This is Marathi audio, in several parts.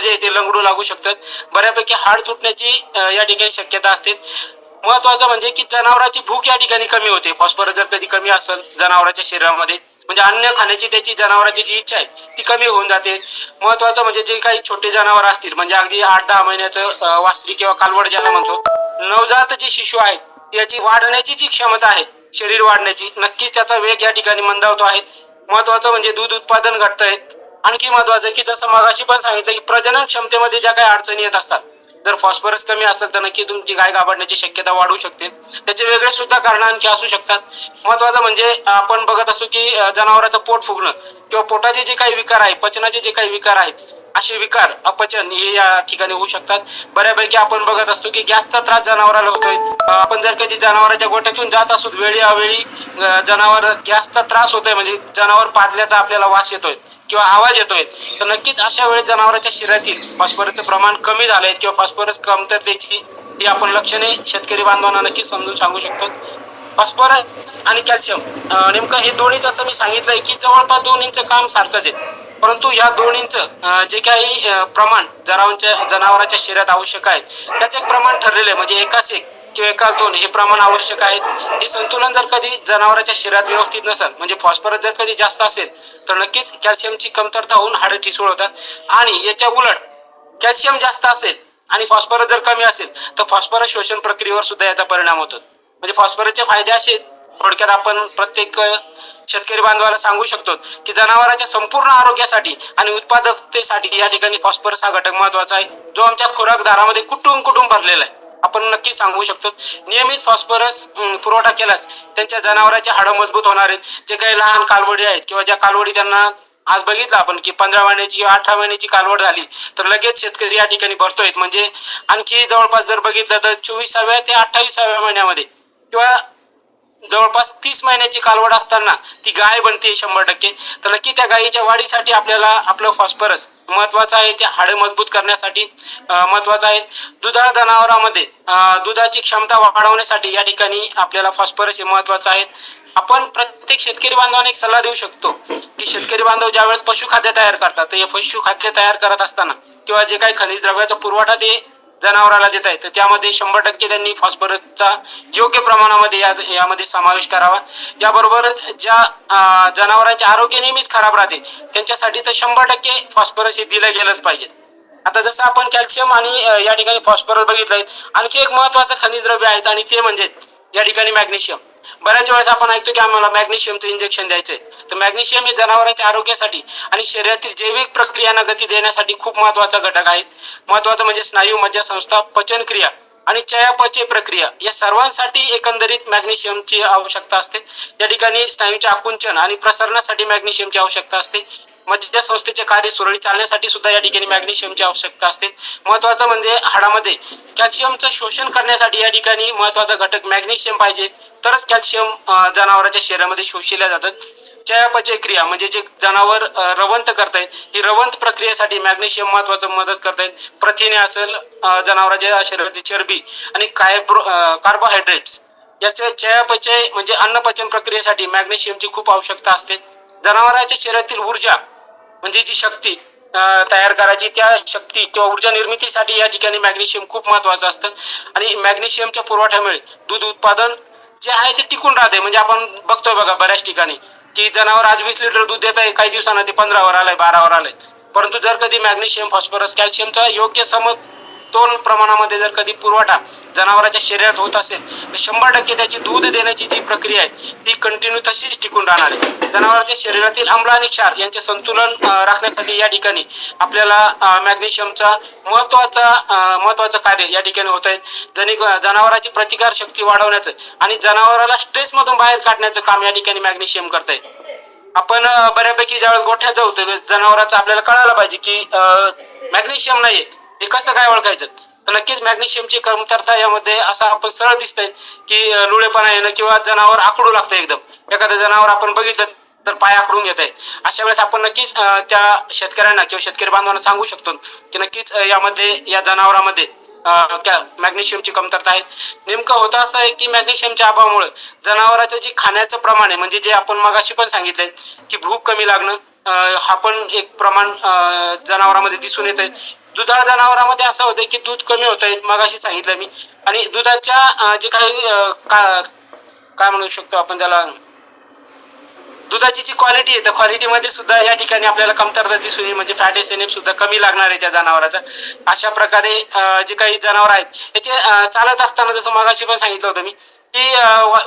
जे आहे ते लंगडू लागू शकतात. बऱ्यापैकी हाड तुटण्याची या ठिकाणी शक्यता असते. महत्वाचं म्हणजे की जनावरांची भूक या ठिकाणी कमी होते. फॉस्फरस जर कधी कमी असेल जनावरांच्या शरीरामध्ये म्हणजे अन्न खाण्याची त्याची जनावरांची जी इच्छा आहे ती कमी होऊन जाते. महत्वाचं म्हणजे जे काही छोटे जनावर असतील म्हणजे अगदी आठ दहा महिन्याचं वासरी किंवा कालवड ज्याला म्हणतो नवजात जे शिशु आहेत याची वाढण्याची जी क्षमता आहे शरीर वाढण्याची नक्कीच त्याचा वेग या ठिकाणी मंदावतो आहे. महत्वाचं म्हणजे दूध उत्पादन घटत घटतंय. आणखी महत्वाचं की जसं मगाशी पण सांगितलं की प्रजनन क्षमतेमध्ये ज्या काही अडचणी येत असतात जर फॉस्फरस कमी असेल तर नक्की तुमची गाय गाभरण्याची शक्यता वाढू शकते. त्याचे वेगळे सुद्धा कारण आणखी असू शकतात. महत्वाचं म्हणजे आपण बघत असू की जनावराचं पोट फुगणं किंवा पोटाचे जे काही विकार आहे पचनाचे जे काही विकार आहेत असे विकार अपचन हे या ठिकाणी होऊ शकतात. बऱ्यापैकी आपण बघत असतो की गॅसचा त्रास जनावराला होतोय. आपण जर कधी जनावरांच्या गोट्यातून जात असू वेळी अवेळी जनावर गॅसचा त्रास होतोय म्हणजे जनावर पाजल्याचा आपल्याला वास येतोय. किंवा आवाज येतोय तर नक्कीच अशा वेळेस जनावरांच्या शरीरातील फॉस्फरसचं प्रमाण कमी झालंय किंवा फॉस्फरस कमतरतेची ही आपण लक्षणे शेतकरी बांधवांना नक्कीच समजून सांगू शकतो. फॉस्फरस आणि कॅल्शियम नेमकं हे दोन्हीच असं मी सांगितलंय की जवळपास दोन्हींचं काम सारखंच आहे. परंतु या दोन्हींचं जे काही प्रमाण जनावरांच्या जनावरांच्या शरीरात आवश्यक आहे त्याचं एक प्रमाण ठरलेलं आहे. म्हणजे एकाच एक किंवा एकाच दोन हे प्रमाण आवश्यक आहे. हे संतुलन जर कधी जनावरांच्या शरीरात व्यवस्थित नसेल म्हणजे फॉस्फरस जर कधी जास्त असेल तर नक्कीच कॅल्शियमची कमतरता होऊन हाडं ठिसूळ होतात. आणि याच्या उलट कॅल्शियम जास्त असेल आणि फॉस्फरस जर कमी असेल तर फॉस्फरस शोषण प्रक्रियेवर सुद्धा याचा परिणाम होतो. म्हणजे फॉस्फरसचे फायदे असे आहेत, थोडक्यात आपण प्रत्येक शेतकरी बांधवाला सांगू शकतो की जनावरांच्या संपूर्ण आरोग्यासाठी आणि उत्पादकतेसाठी या ठिकाणी फॉस्फरस हा घटक महत्त्वाचा आहे. जो आमच्या खुराकदारामध्ये कुटुंब कुटुंब भरलेला आहे. आपण नक्की सांगू शकतो. नियमित फॉस्फरस पुरवठा केल्यास त्यांच्या जनावरांचे हाडं मजबूत होणार आहेत. जे काही लहान कालवडी आहेत किंवा ज्या कालवडी त्यांना आज बघितलं आपण की पंधरा महिन्याची किंवा अठरा महिन्याची कालवड झाली तर लगेच शेतकरी या ठिकाणी भरतोय. म्हणजे आणखी जवळपास जर बघितलं तर चोवीसाव्या ते अठ्ठावीसाव्या महिन्यामध्ये किंवा जवळपास तीस महिन्याची कालवड असताना ती गाय बनते शंभर टक्के. तर नक्की त्या गायीच्या वाढीसाठी आपल्याला आपलं फॉस्फरस महत्वाचं आहे. ते हाडं मजबूत करण्यासाठी महत्वाचं आहे. दुधाळ जनावरांमध्ये दुधाची क्षमता वाढवण्यासाठी या ठिकाणी आपल्याला फॉस्फरस हे महत्वाचं आहे. आपण प्रत्येक शेतकरी बांधवांना एक सल्ला देऊ शकतो की शेतकरी बांधव ज्यावेळेस पशुखाद्य तयार करतात तर हे पशुखाद्य तयार करत असताना किंवा जे काही खनिज द्रव्याचा पुरवठा ते जनावराला देत आहे तर त्यामध्ये शंभर टक्के त्यांनी फॉस्फरसचा योग्य प्रमाणामध्ये या यामध्ये समावेश करावा. याबरोबरच ज्या जनावरांचे आरोग्य नेहमीच खराब राहते त्यांच्यासाठी तर शंभर टक्के फॉस्फरस हे दिलं गेलंच पाहिजे. आता जसं आपण कॅल्शियम आणि या ठिकाणी फॉस्फरस बघितलंय आणखी एक महत्वाचं खनिज द्रव्य आहेत आणि ते म्हणजे या ठिकाणी मॅग्नेशियम बऱ्याच वेळेस आपण ऐकतो की आम्हाला मॅग्नेशियमचं इंजेक्शन द्यायचंय. तर मॅग्नेशियम हे जनावरांच्या आरोग्यासाठी आणि शरीरातील जैविक प्रक्रियांना गती देण्यासाठी खूप महत्त्वाचा घटक आहे. महत्वाचं म्हणजे स्नायू मज्जासंस्था पचनक्रिया आणि चयापचय प्रक्रिया या सर्वांसाठी एकंदरीत मॅग्नेशियमची आवश्यकता असते. या ठिकाणी स्नायूचे आकुंचन आणि प्रसरणासाठी मॅग्नेशियमची आवश्यकता असते. मज्जा संस्थेचे कार्य सुरळीत चालण्यासाठी सुद्धा या ठिकाणी मॅग्नेशियमची आवश्यकता असते. महत्वाचं म्हणजे हाडामध्ये कॅल्शियमचं शोषण करण्यासाठी या ठिकाणी महत्त्वाचा घटक मॅग्नेशियम पाहिजे. तरच कॅल्शियम जनावरांच्या शरीरामध्ये शोषल्या जातात. चयापचय क्रिया म्हणजे जे जनावर रवंत करतायत ही रवंत प्रक्रियेसाठी मॅग्नेशियम महत्वाचं मदत करतायत. प्रथिने असेल जनावरांच्या शरीराची चरबी आणि कायब्रो कार्बोहायड्रेट्स याचे चयापचय म्हणजे अन्नपचन प्रक्रियेसाठी मॅग्नेशियमची खूप आवश्यकता असते. जनावरांच्या शरीरातील ऊर्जा म्हणजे जी शक्ती तयार करायची त्या शक्ती किंवा ऊर्जा निर्मितीसाठी या ठिकाणी मॅग्नेशियम खूप महत्वाचं असतं. आणि मॅग्नेशियमच्या पुरवठ्यामुळे दूध उत्पादन जे आहे ते टिकून राहते. म्हणजे आपण बघतोय बघा बऱ्याच ठिकाणी की जनावर आज वीस लिटर दूध देत आहे काही दिवसांना ते पंधरावर आलंय बारावर आलंय. परंतु जर कधी मॅग्नेशियम फॉस्फरस कॅल्शियमचा योग्य समतोल प्रमाणामध्ये जर कधी पुरवठा जनावराच्या शरीरात होत असेल तर शंभर टक्के त्याची दूध देण्याची जी प्रक्रिया आहे ती कंटिन्यू तशीच टिकून राहणार आहे. जनावरांच्या शरीरातील आम्ल आणि क्षार यांचे संतुलन राखण्यासाठी या ठिकाणी आपल्याला मॅग्नेशियमचा महत्त्वाचा महत्वाचं कार्य या ठिकाणी होत आहे. जनी जनावरांची प्रतिकार शक्ती वाढवण्याचं आणि जनावराला स्ट्रेस मधून बाहेर काढण्याचं काम या ठिकाणी मॅग्नेशियम करत आहे. आपण बऱ्यापैकी ज्यावेळेस गोठ्यात जाऊ तर जनावरांचं आपल्याला कळायला पाहिजे की मॅग्नेशियम नाहीये. हे कसं काय ओळखायचं? तर नक्कीच मॅग्नेशियमची कमतरता यामध्ये असं आपण सरळ दिसतंय की लुळेपणा येणं किंवा जनावर आकडू लागतं एकदम. एखादं जनावर आपण बघितलं तर पाय आकडून घेत आहे अशा वेळेस आपण नक्कीच त्या शेतकऱ्यांना किंवा शेतकरी बांधवांना सांगू शकतो की नक्कीच यामध्ये या जनावरांमध्ये त्या मॅग्नेशियमची कमतरता आहे नेमकं होतं असं आहे की मॅग्नेशियमच्या अभावामुळे जनावराचं जे खाण्याचं प्रमाण आहे म्हणजे जे आपण मगाशी पण सांगितलंय की भूक कमी लागणं हा पण एक प्रमाण जनावरांमध्ये दिसून येत आहे दुधाळ जनावरांमध्ये असं होतं की दूध कमी होत आहेत मग अशी सांगितलं मी. आणि दुधाच्या जे काही काय म्हणू शकतो आपण त्याला? दुधाची जी क्वालिटी आहे त्या क्वालिटीमध्ये सुद्धा या ठिकाणी आपल्याला कमतरता दिसून येईल. म्हणजे फॅट एस सुद्धा कमी लागणार आहे त्या जनावराचा. अशा प्रकारे जे काही जनावर आहेत याचे चालत असताना जसं मगाशी पण सांगितलं होतं मी की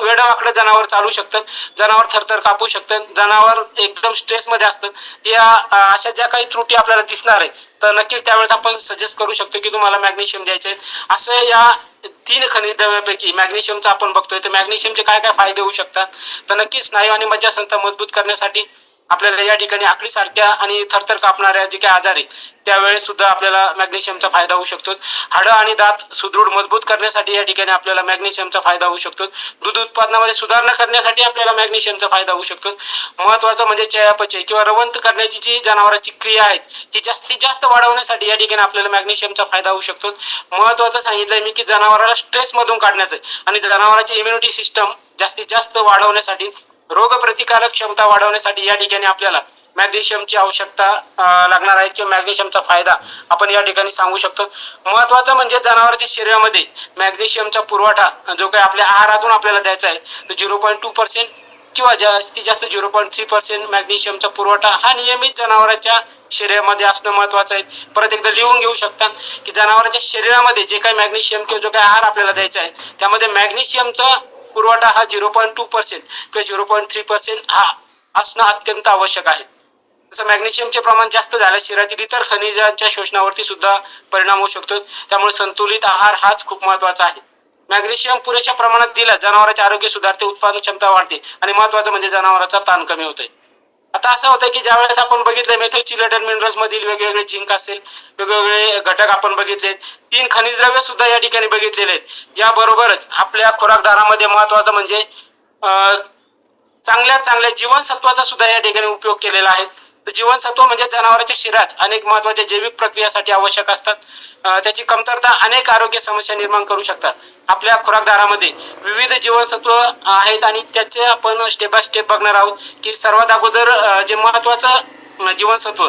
वेडवाकडं जनावर चालू शकतात जनावर थरथर कापू शकतात जनावर एकदम स्ट्रेसमध्ये असतात या अशा ज्या काही त्रुटी आपल्याला दिसणार आहे तर नक्कीच त्यावेळेस आपण सजेस्ट करू शकतो की तुम्हाला मॅग्नेशियम द्यायचे आहे असं या तीन खनिज द्रव्यापैकी मॅग्नेशियमचा आपण बघतोय तर मॅग्नेशियमचे काय काय फायदे होऊ शकतात? तर नक्कीच स्नायू आणि मज्जासंस्था मजबूत करण्यासाठी आपल्याला या ठिकाणी आकडीसारख्या आणि थरथर कापणाऱ्या जे काही आजार आहेत त्यावेळेस सुद्धा आपल्याला मॅग्नेशियमचा फायदा होऊ शकतो. हाडं आणि दात सुदृढ मजबूत करण्यासाठी या ठिकाणी आपल्याला मॅग्नेशियमचा फायदा होऊ शकतो. दूध उत्पादनामध्ये सुधारणा करण्यासाठी आपल्याला मॅग्नेशियमचा फायदा होऊ शकतो. महत्वाचं म्हणजे चयापचय किंवा रवंत करण्याची जी जनावरांची क्रिया आहेत ही जास्तीत जास्त वाढवण्यासाठी या ठिकाणी आपल्याला मॅग्नेशियमचा फायदा होऊ शकतो. महत्वाचं सांगितलंय मी की जनावराला स्ट्रेस मधून काढण्याचं आहे. आणि जनावरांची इम्युनिटी सिस्टम जास्तीत जास्त वाढवण्यासाठी रोगप्रतिकारक क्षमता वाढवण्यासाठी या ठिकाणी आपल्याला मॅग्नेशियमची आवश्यकता लागणार आहे. किंवा मॅग्नेशियमचा फायदा आपण या ठिकाणी सांगू शकतो. महत्वाचं म्हणजे जनावरांच्या शरीरामध्ये मॅग्नेशियमचा पुरवठा जो काही आपल्या आहारातून आपल्याला द्यायचा आहे तो झिरो पॉईंट टू पर्सेंट किंवा जास्तीत जास्त झिरो पॉईंट थ्री पर्सेंट मॅग्नेशियमचा पुरवठा हा नियमित जनावरांच्या शरीरामध्ये असणं महत्वाचं आहे. परत एकदा लिहून घेऊ शकतात की जनावरांच्या शरीरामध्ये जे काही मॅग्नेशियम किंवा जो काही आहार आपल्याला द्यायचा आहे त्यामध्ये मॅग्नेशियमचं पुरवठा हा झिरो पॉईंट टू पर्सेंट किंवा झिरो पॉईंट थ्री पर्सेंट हा असणं अत्यंत आवश्यक आहे. जसं मॅग्नेशियमचे प्रमाण जास्त झालं शरीरातील इतर खनिजांच्या शोषणावरती सुद्धा परिणाम होऊ शकतो. त्यामुळे संतुलित आहार हाच खूप महत्त्वाचा आहे. मॅग्नेशियम पुरेशा प्रमाणात दिला जनावरांचे आरोग्य सुधारते उत्पादन क्षमता वाढते आणि महत्वाचं म्हणजे जनावरांचा ताण कमी होतोय. आता असं होतं की ज्यावेळेस आपण बघितलं मेथोचिलेटेड मिनरल्स मधील वेगवेगळे झिंक असेल वेगवेगळे घटक आपण बघितले तीन खनिज द्रव्य सुद्धा या ठिकाणी बघितलेले आहेत. याबरोबरच आपल्या खुराकदारामध्ये महत्वाचं म्हणजे चांगल्या चांगल्या जीवनसत्वाचा सुद्धा या ठिकाणी उपयोग केलेला आहे. जीवनसत्व म्हणजे जनावरांच्या शरीरात अनेक महत्त्वाच्या जैविक प्रक्रियासाठी आवश्यक असतात. त्याची कमतरता अनेक आरोग्य समस्या निर्माण करू शकतात. आपल्या खुराकदारामध्ये विविध जीवनसत्व आहेत आणि त्याचे आपण स्टेप बाय स्टेप बघणार आहोत की सर्वात अगोदर जे महत्वाचं जीवनसत्व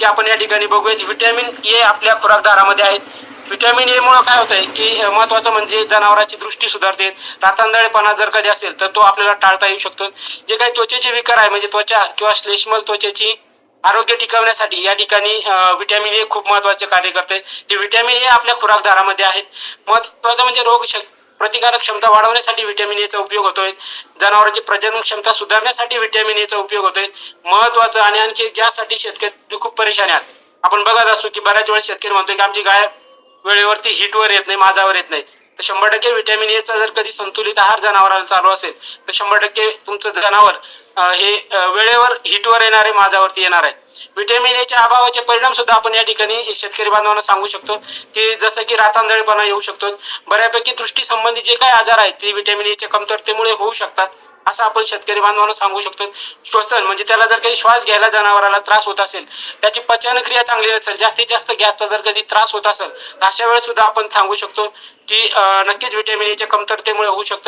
ते आपण या ठिकाणी बघूयात. व्हिटॅमिन ए आपल्या खुराकदारामध्ये आहेत. व्हिटॅमिन ए मुळे काय होतंय की महत्वाचं म्हणजे जनावरांची दृष्टी सुधारते. रातांदळेपणा जर कधी असेल तर तो आपल्याला टाळता येऊ शकतो. जे काही त्वचेचे विकार आहे म्हणजे त्वचा किंवा श्लेष्मल त्वचेची आरोग्य टिकवण्यासाठी या ठिकाणी व्हिटॅमिन ए खूप महत्त्वाचे कार्य करते. हे व्हिटॅमिन ए आपल्या खुराकदारामध्ये आहेत. महत्वाचं म्हणजे रोग प्रतिकारक क्षमता वाढवण्यासाठी व्हिटॅमिन एचा उपयोग होतोय. जनावरांची प्रजनन क्षमता सुधारण्यासाठी व्हिटॅमिन एचा उपयोग होतोय. महत्वाचं आणि आणखी ज्यासाठी शेतकरी खूप परेशान आहेत. आपण बघत असतो की बऱ्याच वेळेस शेतकरी म्हणतोय की आमची गाय वेळेवरती हिटवर येत नाही माझावर येत नाही. तर शंभर टक्के व्हिटॅमिन ए चा जर कधी संतुलित आहार जनावराला चालू असेल तर शंभर टक्के तुमचं जनावर हे वेळेवर हिटवर येणार आहे माझ्यावरती येणार आहे. व्हिटॅमिन एच्या अभावाचे परिणाम सुद्धा आपण या ठिकाणी शेतकरी बांधवांना सांगू शकतो. की जसं की रातांदळीपणा येऊ शकतो. बऱ्यापैकी दृष्टी संबंधी जे काही आजार आहेत ते व्हिटॅमिन एच्या कमतरतेमुळे होऊ शकतात. असं आपण शेतकरी बांधवांना सांगू शकतो श्वसन म्हणजे त्याला जर काही श्वास घ्यायला जनावराला त्रास होत असेल त्याची पचनक्रिया चांगली नसेल जास्तीत जास्त गॅसचा जर कधी त्रास होत असेल तर अशा वेळेस सुद्धा आपण सांगू शकतो की नक्कीच व्हिटॅमिन एच्या कमतरतेमुळे होऊ शकतो.